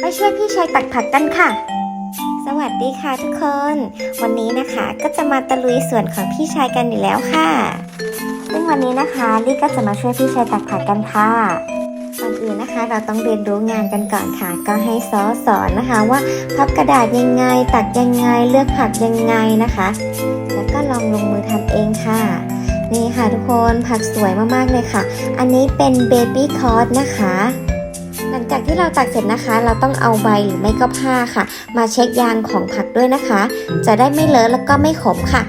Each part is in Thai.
ไปช่วยพี่ชายตักผักกันค่ะ สวัสดีค่ะทุกคน วันนี้นะคะก็จะมาตะลุยสวนของพี่ชายกันอยู่แล้วค่ะ ซึ่งวันนี้นะคะลี่ก็จะมาช่วยพี่ชายตักผักกันค่ะก่อนอื่นนะคะ เราต้องเรียนรู้งานกันก่อนค่ะ ก็ให้ซอสอนนะคะว่าพับกระดาษยังไง ตักยังไง เลือกผักยังไงนะคะ แล้วก็ลองลงมือทำเองค่ะนี่ค่ะทุกคนผักสวยมากๆเลยค่ะ อันนี้เป็นเบบี้คอร์สนะคะหลัง จากที่เราตักเสร็จนะคะ เราต้องเอาใบหรือไม่ก็ผ้าค่ะ มาเช็คยางของผักด้วยนะคะ จะได้ไม่เลอะแล้วก็ไม่ขมค่ะ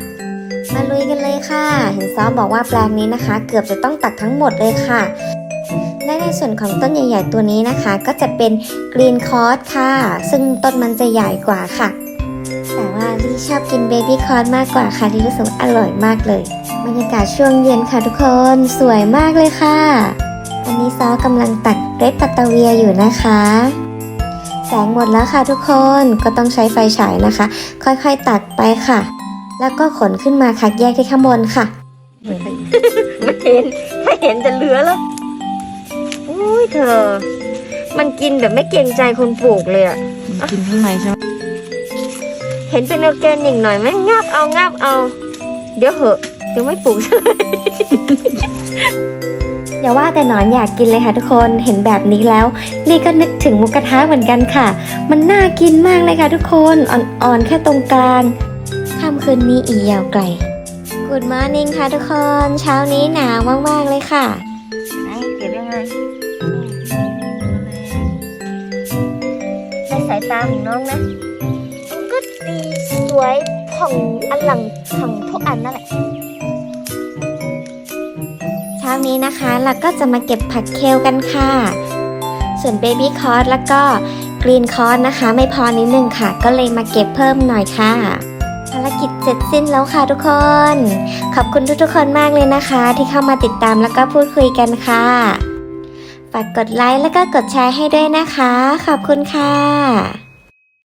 มาลุยกันเลยค่ะ เห็นซ้อมบอกว่าแปลงนี้นะคะ เกือบจะต้องตักทั้งหมดเลยค่ะและในส่วนของต้นใหญ่ ๆ ตัวนี้นะคะ ก็จะเป็นกรีนคอร์สค่ะ ซึ่งต้นมันจะใหญ่กว่าค่ะ แต่ว่าลี่ชอบกินเบบี้คอร์สมากกว่าค่ะลี่รู้สึกอร่อยมากเลย บรรยากาศช่วงเย็นค่ะทุกคนสวยมากเลยค่ะ อันนี้ซอกำลังตักเรดปัตตาเวียอยู่นะคะ แสงหมดแล้วค่ะทุกคนก็ต้องใช้ไฟฉายนะคะ ค่อยๆตักไปค่ะ แล้วก็ขนขึ้นมาคัดแยกที่ข้างบนค่ะไม่เห็นถ้าเห็นจะเหลือแล้วอุ้ยเธอ มันกินแบบไม่เกรงใจคนปลูกเลยอะกินข้างในใช่ไหมเห็นเป็นออร์แกนิกหน่อยไหมงับเอางับเอา เดี๋ยวเหอะเดี๋ยวไม่ปลูกซะเลย อย่าว่าแต่หนอนอยากกินเลยค่ะทุกคนเห็นแบบนี้แล้วลี่ก็นึกถึงหมุกกระทะเหมือนกันค่ะ มันน่ากินมากเลยค่ะทุกคนอ่อนๆแค่ตรงกลางค่ำคืนนี้อีกยาวไกล Good morning ค่ะทุกคน เช้านี้หนาวมากๆเลยค่ะไหนเก็บยังไงในสายตาของน้องนะมันก็ดีสวยผ่องอลังผ่องทุกอันนั่นแหละเช้านี้นะคะเราก็จะมาเก็บผักเคลกันค่ะ ส่วนเบบี้คอร์สแล้วก็กรีนคอร์สนะคะ ไม่พอนิดนึงค่ะ ก็เลยมาเก็บเพิ่มหน่อยค่ะภารกิจเสร็จสิ้นแล้วค่ะทุกคน ขอบคุณทุกๆคนมากเลยนะคะ ที่เข้ามาติดตามแล้วก็พูดคุยกันค่ะ ฝากกดไลค์แล้วก็กดแชร์ให้ด้วยนะคะ ขอบคุณค่ะ